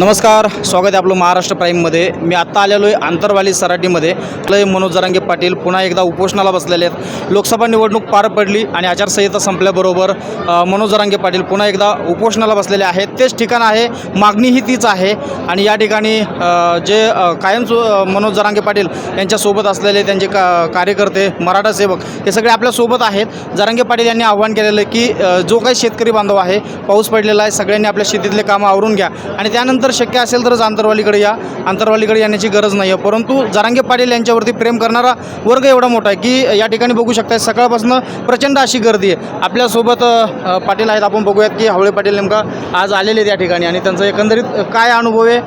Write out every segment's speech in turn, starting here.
नमस्कार स्वागत आहे आपलं महाराष्ट्र प्राईममध्ये. मी आत्ता आलेलो आहे आंतरवाली सराटीमध्ये. लय मनोज जरांगे पाटील पुन्हा एकदा उपोषणाला बसलेले आहेत. लोकसभा निवडणूक पार पडली आणि आचारसंहिता संपल्याबरोबर मनोज जरांगे पाटील पुन्हा एकदा उपोषणाला बसलेले आहेत. तेच ठिकाण आहे मागणीही तीच आहे आणि या ठिकाणी जे कायम मनोज जरांगे पाटील यांच्यासोबत असलेले त्यांचे का कार्यकर्ते मराठा सेवक हे सगळे आपल्यासोबत आहेत. जरांगे पाटील यांनी आव्हान केलेलं आहे की जो काही शेतकरी बांधव आहे पाऊस पडलेला आहे सगळ्यांनी आपल्या शेतीतले कामं आवरून घ्या आणि त्यानंतर शक्य असेल तरच आंतरवालीकडे या. आंतरवालीकडे येण्याची गरज नाही आहे परंतु जारांगे पाटील यांच्यावरती प्रेम करणारा वर्ग एवढा मोठा आहे की या ठिकाणी बघू शकताय सकाळपासून प्रचंड अशी गर्दी आहे. आपल्यासोबत पाटील आहेत. आपण बघूयात की हावळे पाटील नेमका आज आलेले आहेत या ठिकाणी आणि त्यांचा एकंदरीत काय अनुभव आहे?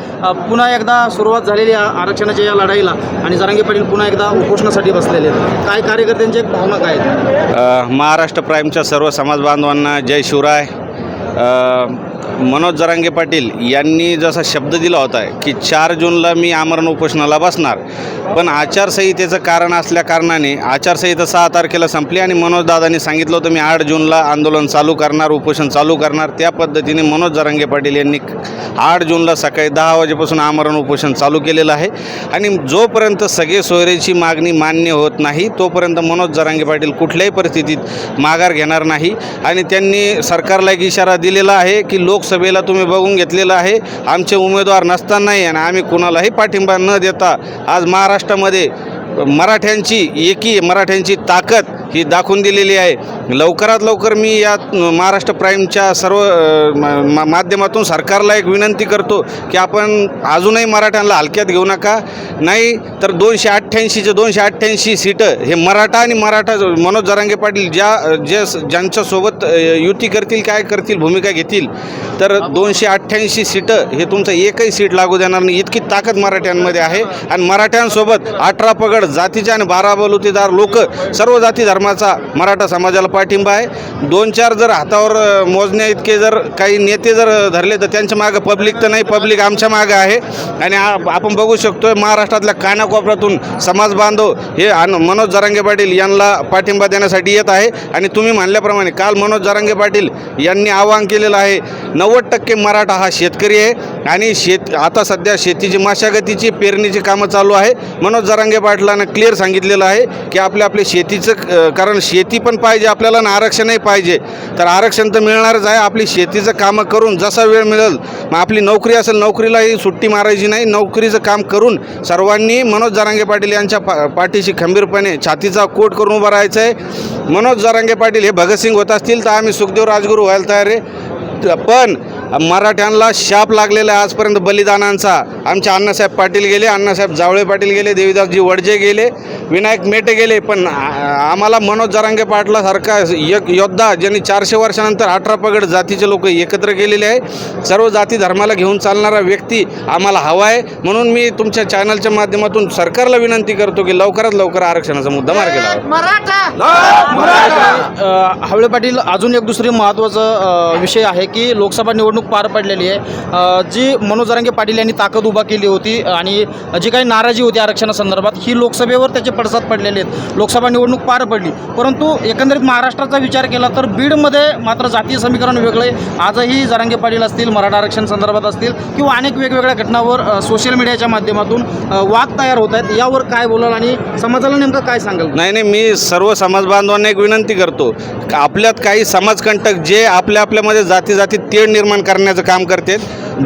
पुन्हा एकदा सुरुवात झालेली आरक्षणाच्या या लढाईला आणि जारांगे पाटील पुन्हा एकदा उपोषणासाठी बसलेले आहेत. काय कार्यकर्त्यांची एक भावना काय आहेत महाराष्ट्र प्राईमच्या सर्व समाज बांधवांना जय शिवराय. मनोज जरांगे पाटील यांनी जसा शब्द दिला होता की चार जूनला मी आमरण उपोषणाला बसणार. पण आचारसंहितेचं कारण असल्या कारणाने आचारसंहिता सहा तारखेला संपली आणि मनोज दादांनी सांगितलं होतं मी आठ जूनला आंदोलन चालू करणार उपोषण चालू करणार. त्या पद्धतीने मनोज जरांगे पाटील यांनी आठ जूनला सकाळी दहा वाजेपासून आमरण उपोषण चालू केलेलं आहे. आणि जोपर्यंत सगळे सोयरेची मागणी मान्य होत नाही तोपर्यंत मनोज जरांगे पाटील कुठल्याही परिस्थितीत माघार घेणार नाही. आणि त्यांनी सरकारला एक इशारा दिलेला आहे की लोकसभेला तुम्ही बघून घेतलेलं आहे. आमचे उमेदवार नसतानाही आणि आम्ही कुणालाही पाठिंबा न देता आज महाराष्ट्रामध्ये मराठ्यांची एकी मराठ्यांची ताकद ही दाखवून दिलेली आहे. लवकरात लवकर मी या महाराष्ट्र प्राईमच्या सर्व मा- माध्यमातून सरकारला एक विनंती करतो की आपण अजूनही मराठ्यांना हलक्यात घेऊ नका. नाही तर दोनशे अठ्ठ्याऐंशीचे दोनशे अठ्ठ्याऐंशी सीटं हे मराठा आणि मराठा मनोज जरांगे पाटील ज्या जे ज्यांच्यासोबत युती करतील काय करतील भूमिका घेतील तर दोनशे अठ्ठ्याऐंशी सीटं हे तुमचं एकही सीट लागू देणार नाही. इतकी ताकद मराठ्यांमध्ये आहे. आणि मराठ्यांसोबत अठरा पगड जातीचे आणि बारा बलुतेदार लोक सर्व जाती धर्माचा मराठा समाजाला पाठिंबा आहे. दोन चार जर हातावर मोजण्या इतके जर काही नेते जर धरले तर त्यांच्या मागं पब्लिक तर नाही पब्लिक आमच्या मागं आहे. आणि आपण बघू शकतो महाराष्ट्रातल्या कानाकोपऱ्यातून समाज बांधव हे मनोज जरांगे पाटील यांना पाठिंबा देण्यासाठी येत आहे. आणि तुम्ही म्हणल्याप्रमाणे काल मनोज जरांगे पाटील यांनी आवाहन केलेलं आहे नव्वद टक्के मराठा हा शेतकरी आहे. आणि शेत आता सध्या शेतीची मशागतीची पेरणीची कामं चालू आहे. मनोज जरांगे पाटलानं क्लिअर सांगितलेलं आहे की आपल्या आपल्या शेतीचं कारण शेती पण पाहिजे आपल्याला आणि आरक्षणही पाहिजे. तर आरक्षण तर मिळणारच आहे आपली शेतीचं कामं करून जसा वेळ मिळेल मग आपली नोकरी असेल नोकरीलाही सुट्टी मारायची नाही नोकरीचं काम करून सर्वांनी मनोज जरांगे पाटील यांच्या पा पाठीशी खंबीरपणे छातीचा कोट करून उभं राहायचं आहे मनोज जरांगे पाटील हे भगतसिंग होत असतील तर आम्ही सुखदेव राजगुरू व्हायला तयार आहे. पण मराठ्यांना शाप लागलेला आहे आजपर्यंत बलिदानांचा. आमचे अण्णासाहेब पाटील गेले अण्णासाहेब जावळे पाटील गेले देवीदासजी वडजे गेले विनायक मेटे गेले. पण आम्हाला मनोज जरांगे पाटलासारखा एक योद्धा ज्यांनी चारशे वर्षानंतर अठरा पगड जातीचे लोक एकत्र केलेले आहे सर्व जाती धर्माला घेऊन चालणारा व्यक्ती आम्हाला हवा आहे. म्हणून मी तुमच्या चॅनलच्या माध्यमातून सरकारला विनंती करतो की लवकरात लवकर आरक्षणाचा मुद्दा मार्गी लावा. हावळे पाटील अजून एक दुसरी महत्त्वाचं अ, विषय आहे की लोकसभा निवडणूक पार पडलेली आहे. जी मनोज जरांगे पाटील यांनी ताकद उभा केली होती आणि जी काही नाराजी होती आरक्षणासंदर्भात ही लोकसभेवर त्याचे पडसाद पडलेले आहेत. लोकसभा निवडणूक पार पडली. परंतु एकंदरीत महाराष्ट्राचा विचार केला तर बीडमध्ये मात्र जातीय समीकरण वेगळे आजही जरांगे पाटील असतील मराठा आरक्षण संदर्भात असतील किंवा अनेक वेगवेगळ्या घटनावर सोशल मीडियाच्या माध्यमातून वाद तयार होत आहेत. यावर काय बोलाल आणि समाजाला नेमकं काय सांगाल? नाही नाही मी सर्व समाज बांधवांना एक विनंती करतो. का आपल्यात काही समाजकंटक जे आपल्या आपल्यामध्ये जाती जाती तेढ निर्माण करण्याचं काम करते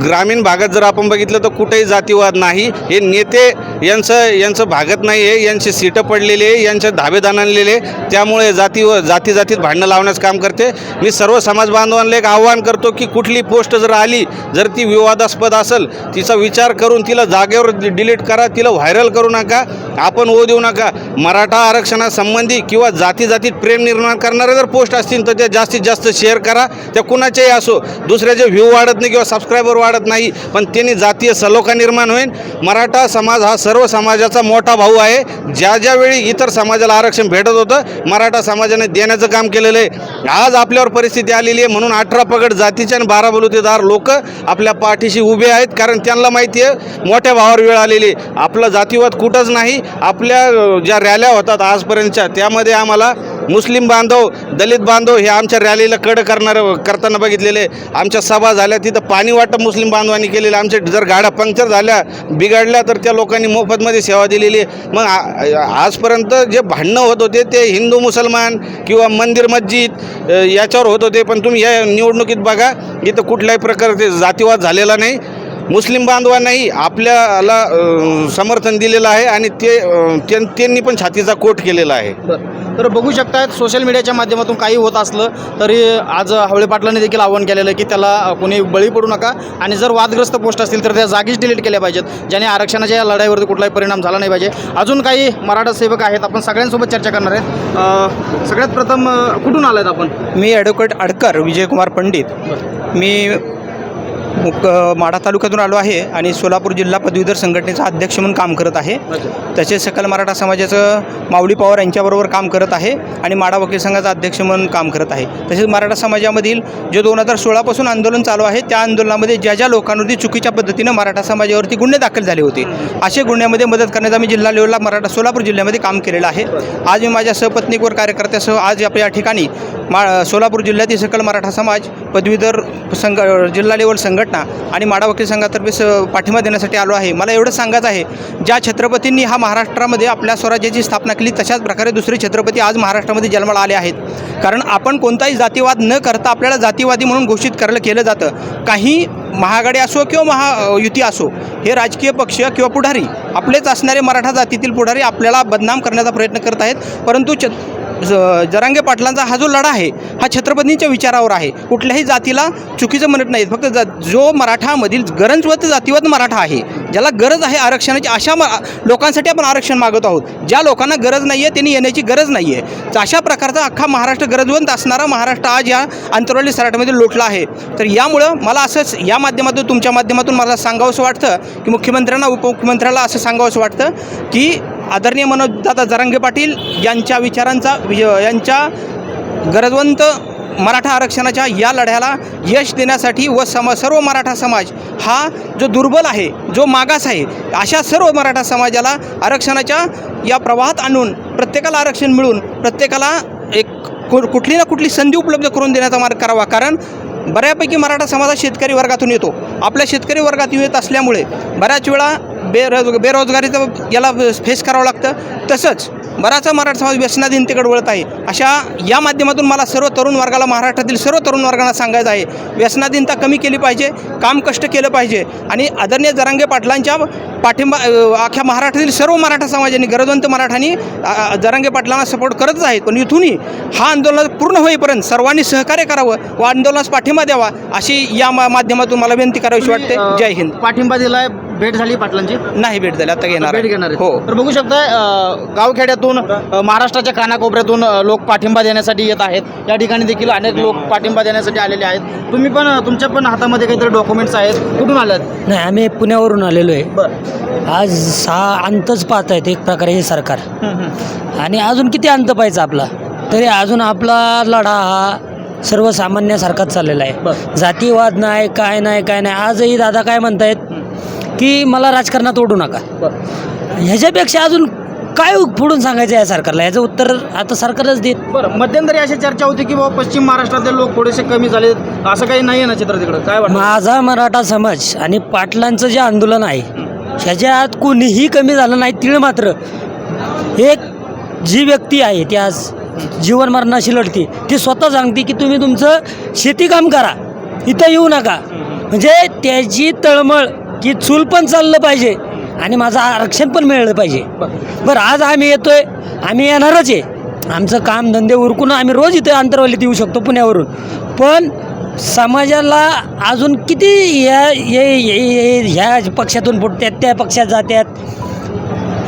ग्रामीण भागात जर आपण बघितलं तर कुठेही जातीवाद नाही. हे नेते यांचं यांचं भागत नाही आहे यांची सीटं पडलेली आहे यांचे धाबे आणलेले त्यामुळे जाती व जाती जातीत भांडणं लावण्याचं काम करते. मी सर्व समाज बांधवांना एक आव्हान करतो की कुठली पोस्ट जर आली जर ती विवादास्पद असेल तिचा विचार करून तिला जागेवर डिलीट करा तिला व्हायरल करू नका आपण ओ देऊ नका. मराठा आरक्षणासंबंधी किंवा जाती जातीत प्रेम निर्माण करणारे जर पोस्ट असतील तर त्या जास्तीत जास्त शेअर करा. त्या कुणाच्याही असो. दुसऱ्याचे व्ह्यू वाढत नाही किंवा सबस्क्रायबर वाढत नाही पण त्यांनी जातीय सलोखा निर्माण होईल. मराठा समाज हा सर्व समाजाचा मोठा भाऊ आहे. ज्या ज्यावेळी इतर समाजाला आरक्षण भेटत होतं मराठा समाजाने देण्याचं काम केलेलं आहे. आज आपल्यावर परिस्थिती आलेली आहे. म्हणून अठरा पगड जातीचे आणि बारा बलुतेदार लोक आपल्या पाठीशी उभे आहेत. कारण त्यांना माहिती आहे मोठ्या भावावर वेळ आलेली आहे. आपला जातीवाद कुठंच नाही. आपल्या ज्या रॅल्या होतात आजपर्यंतच्या त्यामध्ये आम्हाला मुस्लिम बांधव दलित बांधव हे आमच्या रॅलीला कड करणार करताना बघितलेले. आमच्या सभा झाल्या तिथं पाणी वाटप मुस्लिम बांधवांनी केलेलं. आमच्या जर गाड्या पंक्चर झाल्या बिघडल्या तर त्या लोकांनी मोफतमध्ये सेवा दिलेली आहे. मग आजपर्यंत जे भांडणं होत होते ते हिंदू मुसलमान किंवा मंदिर मस्जिद याच्यावर होत होते. पण तुम्ही या निवडणुकीत बघा इथं कुठल्याही प्रकारचे जातीवाद झालेला नाही. मुस्लिम बांधवांनाही आपल्याला समर्थन दिलेलं आहे आणि ते त्यांनी पण छातीचा कोट केलेला आहे. तर बघू शकतायत सोशल मीडियाच्या माध्यमातून काही होत असलं तरी आज हवळे पाटलांनी देखील आवाहन केलेलं आहे की त्याला कोणी बळी पडू नका आणि जर वादग्रस्त पोस्ट असतील तर त्या जागीच डिलीट केल्या पाहिजेत ज्याने आरक्षणाच्या या लढाईवरती कुठलाही परिणाम झाला नाही पाहिजे. अजून काही मराठा सेवक आहेत आपण सगळ्यांसोबत चर्चा करणार आहेत. सगळ्यात प्रथम कुठून आलात आपण? मी ॲडव्होकेट अडकर विजयकुमार पंडित. मी मुक माढा तालुक्यातून आलो आहे आणि सोलापूर जिल्हा पदवीधर संघटनेचा अध्यक्ष म्हणून काम करत आहे. तसेच सकल मराठा समाजाचं माऊली पवार यांच्याबरोबर काम करत आहे आणि माडा वकील संघाचा अध्यक्ष म्हणून काम करत आहे. तसेच मराठा समाजामधील जे दोन हजार सोळापासून आंदोलन चालू आहे त्या आंदोलनामध्ये ज्या ज्या लोकांवरती चुकीच्या पद्धतीनं मराठा समाजावरती गुन्हे दाखल झाले होते असे गुन्ह्यामध्ये मदत करण्याचा मी जिल्हा लेवलला मराठा सोलापूर जिल्ह्यामध्ये काम केलेलं आहे. आज मी माझ्या सहपत्नीकवर कार्यकर्त्यासह आज आपल्या या ठिकाणी मा सोलापूर जिल्ह्यातील सकल मराठा समाज पदवीधर संघ जिल्हा लेवल संघटना आणि माडा वकील संघातर्फे स पाठिंबा देण्यासाठी आलो आहे. मला एवढं सांगायचं आहे ज्या छत्रपतींनी हा महाराष्ट्रामध्ये आपल्या स्वराज्याची स्थापना केली तशाच प्रकारे दुसरे छत्रपती आज महाराष्ट्रामध्ये जन्माला आले आहेत. कारण आपण कोणताही जातीवाद न करता आपल्याला जातीवादी म्हणून घोषित करायला केलं जातं. काही महागाडी असो किंवा महायुती असो हे राजकीय पक्ष किंवा पुढारी आपलेच असणारे मराठा जातीतील पुढारी आपल्याला बदनाम करण्याचा प्रयत्न करत आहेत. परंतु च जरांगे पाटलांचा हा जो लढा आहे हा छत्रपतींच्या विचारावर आहे. कुठल्याही जातीला चुकीचं म्हणत नाहीत. फक्त ज जो मराठामधील गरजवत जातीवत मराठा आहे ज्याला गरज आहे आरक्षणाची अशा म लोकांसाठी आपण आरक्षण मागत आहोत. ज्या लोकांना गरज नाही आहे त्यांनी येण्याची गरज नाही आहे तर अशा प्रकारचा अख्खा महाराष्ट्र गरजवंत असणारा महाराष्ट्र आज या आंतरवाली सराटमध्ये लोटला आहे. तर यामुळं मला असंच या माध्यमातून तुमच्या माध्यमातून मला सांगावंसं वाटतं की मुख्यमंत्र्यांना उपमुख्यमंत्र्याला असं सांगावंसं वाटतं की आदरणीय मनोजदादा जरांगे पाटील यांच्या विचारांचा वि- यांच्या गरजवंत मराठा आरक्षणाच्या या लढ्याला यश देण्यासाठी व सम सर्व मराठा समाज हा जो दुर्बल आहे जो मागास आहे अशा सर्व मराठा समाजाला आरक्षणाच्या या प्रवाहात आणून प्रत्येकाला आरक्षण मिळून प्रत्येकाला एक कु कुठली ना कुठली संधी उपलब्ध करून देण्याचा मार्ग करावा. कारण बऱ्यापैकी मराठा समाज शेतकरी वर्गातून येतो. आपल्या शेतकरी वर्गातून येत असल्यामुळे बऱ्याच वेळा बेरोज बेरोजगारीचं याला फेस करावं लागतं. तसंच बराचसा मराठा समाज व्यसनाधीनतेकडे वळत आहे. अशा या माध्यमातून मला सर्व तरुण वर्गाला महाराष्ट्रातील सर्व तरुण वर्गाला सांगायचं आहे. व्यसनाधीनता कमी केली पाहिजे काम कष्ट केलं पाहिजे. आणि आदरणीय जरांगे पाटलांच्या पाठिंबा अख्ख्या महाराष्ट्रातील सर्व मराठा समाजाने गरजवंत मराठांनी जरांगे पाटलांना सपोर्ट करतच आहेत. पण इथूनही हा आंदोलन पूर्ण होईपर्यंत सर्वांनी सहकार्य करावं व आंदोलनास पाठिंबा द्यावा अशी या मा- माध्यमातून मला विनंती करावीशी वाटते. जय हिंद. पाठिंबा दिलाय. भेट झाली पाटलांची? नाही भेट झाली. आता घेणार भेट आहे. घेणार आहेत. हो. तर बघू शकताय अ, गावखेड्यातून अ, महाराष्ट्राच्या कानाकोपऱ्यातून अ, लोक पाठिंबा देण्यासाठी येत आहेत. या ठिकाणी देखील अनेक लोक पाठिंबा देण्यासाठी आलेले आहेत. तुम्ही पण अ, तुमच्या पण हातामध्ये काहीतरी डॉक्युमेंट्स आहेत. कुठून आलात? नाही आम्ही पुण्यावरून आलेलो आहे. बरं. आज सहा अंतच पाहत आहेत एक प्रकारे हे सरकार. आणि अजून किती अंत पाहायचा आपला? तरी अजून आपला लढा हा सर्वसामान्यासारखाच चाललेला आहे. जातीवाद नाही काय नाही काय नाही. आजही दादा काय म्हणतायत? की मला राजकारणात ओढू नका. ह्याच्यापेक्षा अजून काय पुढून सांगायचं या सरकारला? याचं उत्तर आता सरकारच देत. बरं मध्यंतरी अशी चर्चा होती की बाबा पश्चिम महाराष्ट्रातले लोक थोडेसे कमी झाले. असं काही नाही आहे ना चित्र तिकडं? काय माझा मराठा समाज आणि पाटलांचं जे आंदोलन आहे ह्याच्यात कोणीही कमी झालं नाही तीळ मात्र. एक जी व्यक्ती आहे ती आज जीवन मरणाशी लढते. ती स्वतः सांगते की तुम्ही तुमचं शेतीकाम करा. इथं येऊ नका. म्हणजे त्याची तळमळ की चूल पण चाललं पाहिजे आणि माझं आरक्षण पण मिळलं पाहिजे. बरं आज आम्ही येतोय आम्ही येणारच आहे. आमचं काम धंदे उरकून आम्ही रोज इथे अंतरवालीत येऊ शकतो पुण्यावरून. पण समाजाला अजून किती या ये- ये- ये- ह्या पक्षातून फुटतात त्या पक्षात जातात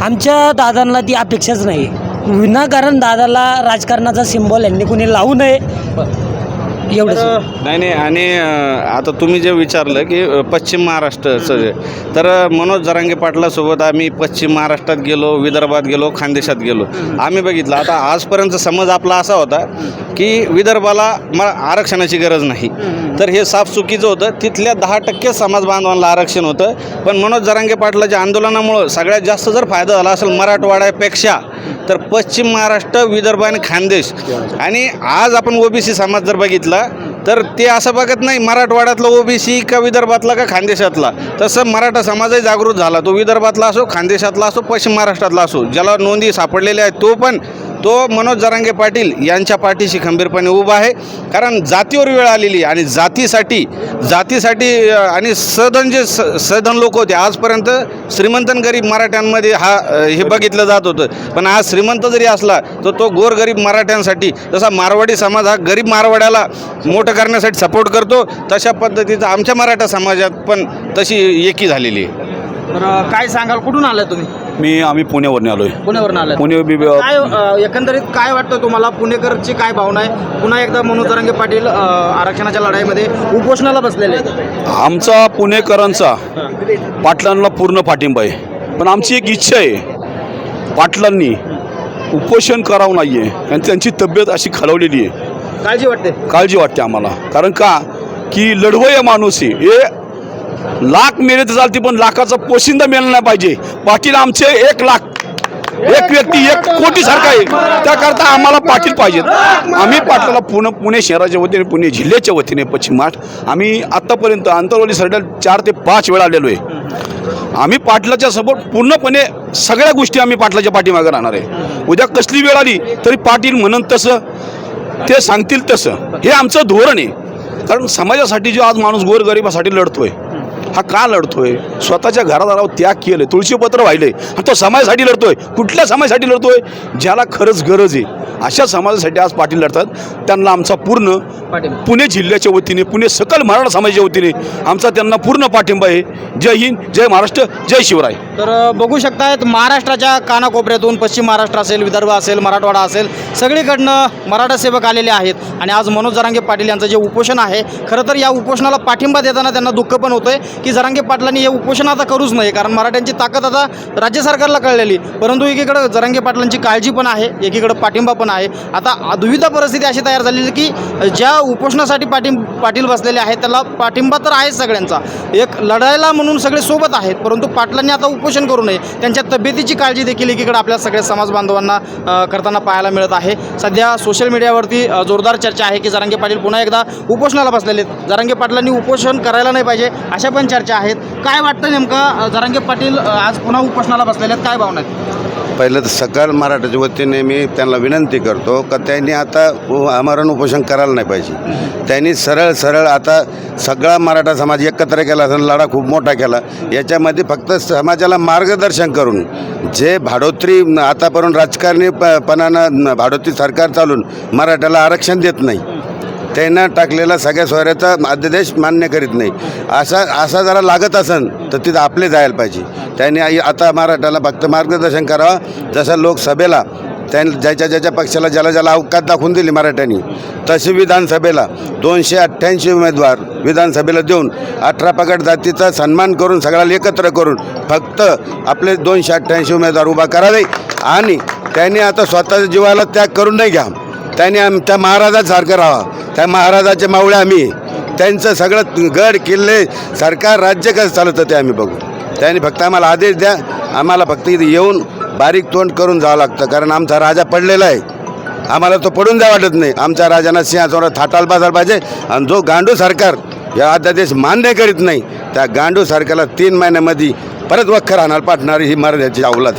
आमच्या दादांना ती अपेक्षाच नाही. विनाकारण दादाला राजकारणाचा सिम्बॉल यांनी कुणी लावू नये. एवढंच नाही नाही आणि अ, आता तुम्ही जे विचारलं की अ, पश्चिम महाराष्ट्राचं जे तर अ, मनोज जरांगे पाटलासोबत आम्ही पश्चिम महाराष्ट्रात गेलो विदर्भात गेलो खानदेशात गेलो. आम्ही बघितलं आता आजपर्यंत समज आपला असा होता की विदर्भाला म आरक्षणाची गरज नाही. तर हे साफ चुकीचं होतं. तिथल्या दहा टक्के समाज बांधवांना आरक्षण होतं. पण मनोज जरांगे पाटलाच्या आंदोलनामुळं सगळ्यात जास्त जर फायदा झाला असेल मराठवाड्यापेक्षा तर पश्चिम महाराष्ट्र विदर्भ आणि खानदेश. आणि आज आपण ओबीसी समाज जर बघितला तर ते असं बघत नाही मराठवाड्यातला ओबीसी का विदर्भातला का खानदेशातला? तसं मराठा समाजही जागृत झाला. तो विदर्भातला असो खानदेशातला असो पश्चिम महाराष्ट्रातला असो ज्याला नोंदी सापडलेल्या आहेत तो पण तो मनोज जरांगे पाटील यांच्या पाठीशी खंबीरपणे उभा आहे. कारण जातीवर वेळ आलेली आणि जातीसाठी जातीसाठी आणि सधन जे स सधन लोक होते आजपर्यंत श्रीमंत गरीब मराठ्यांमध्ये हा हे बघितलं जात होतं. पण आज श्रीमंत जरी असला तर तो गोरगरीब मराठ्यांसाठी जसा मारवाडी समाज हा गरीब मारवाड्याला मोठं करण्यासाठी सपोर्ट करतो तशा पद्धतीचं आमच्या मराठा समाजात पण तशी एकी झालेली आहे. तर काय सांगाल? कुठून आलाय तुम्ही? मी आम्ही पुण्यावरून आलो आहे पुण्यावरून आलाय. पुणे बी- काय अ, एकंदरीत काय वाटतं तुम्हाला? पुणेकरची काय भावना आहे? पुन्हा एकदा मनोज जरांगे पाटील अ, आरक्षणाच्या लढाईमध्ये उपोषणाला बसलेले आहेत. आमचा पुणेकरांचा पाटलांना पूर्ण पाठिंबा आहे. पण आमची एक इच्छा आहे. पाटलांनी उपोषण करावं नाही आहे आणि त्यांची तब्येत अशी खालवलेली आहे. काळजी वाटते? काळजी वाटते आम्हाला. कारण का? की लढवय माणूस आहे. हे लाख मेले तर चालते पण लाखाचा पोशिंदा मिळाला नाही पाहिजे. पाटील आमचे एक लाख. एक व्यक्ती एक कोटी सारखा आहे. त्याकरता आम्हाला पाटील पाहिजेत. आम्ही पाटलाला पुणे पुणे शहराच्या वतीने पुणे जिल्ह्याच्या वतीने पश्चिम महाराष्ट्र आम्ही आत्तापर्यंत आंतरवाली सरड्यात चार ते पाच वेळा आलेलो आहे. आम्ही पाटलाच्या सपोर्ट पूर्णपणे सगळ्या गोष्टी आम्ही पाटलाच्या पाठीमागे राहणार आहे. उद्या कसली वेळ आली तरी पाटील म्हणून तसं ते सांगतील तसं. हे आमचं धोरण आहे. कारण समाजासाठी जो आज माणूस गोरगरिबासाठी लढतोय हा का लढतोय? स्वतःच्या घरादारावर त्याग केलं तुळशीपत्र वाहिले. आणि तो समाजासाठी लढतोय. कुठल्या समाजासाठी लढतोय? ज्याला खरंच गरज आहे. अशा समाजासाठी आज पाटील लढतात. त्यांना आमचा पूर्ण पुणे जिल्ह्याच्या वतीने पुणे सकल मराठा समाजाच्या वतीने आमचा त्यांना पूर्ण पाठिंबा आहे. जय हिंद जय महाराष्ट्र जय शिवराय. तर बघू शकतायत महाराष्ट्राच्या कानाकोपऱ्यातून पश्चिम महाराष्ट्र असेल विदर्भ असेल मराठवाडा असेल सगळीकडनं मराठा सेवक आलेले आहेत. आणि आज मनोज जरांगे पाटील यांचं जे उपोषण आहे खरं तर या उपोषणाला पाठिंबा देताना त्यांना दुःख पण होतंय. की जरांगे पाटलांनी हे उपोषण आता करूच नाही कारण मराठ्यांची ताकद आता राज्य सरकारला कळलेली. परंतु एकीकडं जरांगे पाटलांची काळजी पण आहे एकीकडं पाठिंबा पण आहे. आता दुविधा परिस्थिती अशी तयार झालेली की ज्या उपोषणासाठी पाठिं पाटील बसलेले आहेत त्याला पाठिंबा तर आहे सगळ्यांचा. एक लढायला म्हणून सगळे सोबत आहेत परंतु पाटलांनी आता उपोषण करू नये. त्यांच्या तब्येतीची काळजी देखील एकीकडे आपल्या सगळ्या समाज बांधवांना करताना पाहायला मिळत आहे. सध्या सोशल मीडियावरती जोरदार चर्चा आहे की जरांगे पाटील पुन्हा एकदा उपोषणाला बसलेले आहेत. जरांगे पाटलांनी उपोषण करायला नाही पाहिजे अशा पण चर्चा आहेत. काय वाटतं नेमकं जरांगे पाटील आज पुन्हा उपोषणाला बसलेले आहेत काय भावना आहेत? पहिलं तर सकाळ मराठाच्या वतीने मी त्यांना विनंती करतो का त्यांनी आता आमरण उपोषण करायला नाही पाहिजे. त्यांनी सरळ सरळ आता सगळा मराठा समाज एकत्र केला असं लढा खूप मोठा केला. याच्यामध्ये फक्त समाजाला मार्गदर्शन करून जे भाडोत्री आतापर्यंत राजकारणी प पणानं भाडोत्री सरकार चालून मराठ्याला आरक्षण देत नाही. त्यांना टाकलेला सगळ्या सोयऱ्याचा अध्यादेश मान्य करीत नाही. असा असा जरा लागत असन तर तिथं आपले जायला पाहिजे. त्यांनी आई- आता महाराष्ट्राला फक्त मार्गदर्शन करावं. जसं लोकसभेला त्या ज्याच्या ज्याच्या पक्षाला ज्याला ज्याला अवकात दाखवून दिली मराठ्यांनी तशी विधानसभेला दोनशे अठ्ठ्याऐंशी उमेदवार विधानसभेला देऊन अठरा पगड जातीचा सन्मान करून सगळ्याला एकत्र करून फक्त आपले दोनशे अठ्ठ्याऐंशी उमेदवार उभा करावे. आणि त्यांनी आता स्वतःच्या जीवाला त्याग करून नाही घ्या. त्यांनी आम त्या महाराजासारखं राहा त्या महाराजाचे मावळे आम्ही. त्यांचं सगळं गड किल्ले सरकार राज्य कसं चालतं ते आम्ही बघू. त्यांनी फक्त आम्हाला आदेश द्या. आम्हाला फक्त इथे येऊन बारीक तोंड करून जावं लागतं. कारण आमचा राजा पडलेला आहे. आम्हाला तो पडून द्या वाटत नाही. आमच्या राजांना सिंहासनावर थाटाल बाजार पाहिजे. आणि जो गांडू सरकार या अध्यादेश मान्य करीत नाही त्या गांडू सरकारला तीन महिन्यामध्ये परत वखर राहणार पाठणारी ही मराठ्याची अवलाद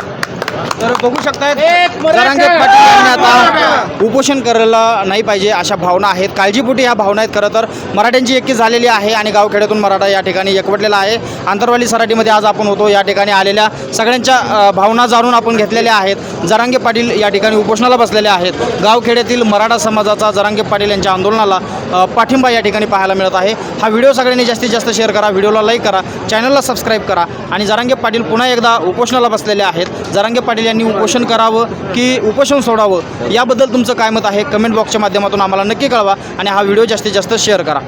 तर बघू शकतायत जरांगे पाटील यांनी आता उपोषण करायला नाही पाहिजे अशा भावना आहेत. काळजीपोटी ह्या भावना आहेत खरं तर. मराठ्यांची एकी झालेली आहे आणि गावखेड्यातून मराठा या ठिकाणी एकवटलेला आहे. आंतरवाली सराटीमध्ये आज आपण होतो या ठिकाणी आलेल्या सगळ्यांच्या भावना जाणून आपण घेतलेल्या आहेत. जरांगे पाटील या ठिकाणी उपोषणाला बसलेले आहेत. गावखेड्यातील मराठा समाजाचा जरांगे पाटील यांच्या आंदोलनाला पाठिंबा या ठिकाणी पाहायला मिळत आहे. हा व्हिडिओ सगळ्यांनी जास्तीत जास्त शेअर करा व्हिडिओला लाईक करा चॅनलला सबस्क्राईब करा आणि जरांगे पाटील पुन्हा एकदा उपोषणाला बसलेले आहेत. जरांगे पाटील यांनी उपोषण करावं की उपोषण सोडावं? याबद्दल तुमचं काय मत आहे? कमेंट बॉक्सच्या माध्यमातून आम्हाला नक्की कळवा आणि हा व्हिडिओ जास्तीत जास्त शेअर करा.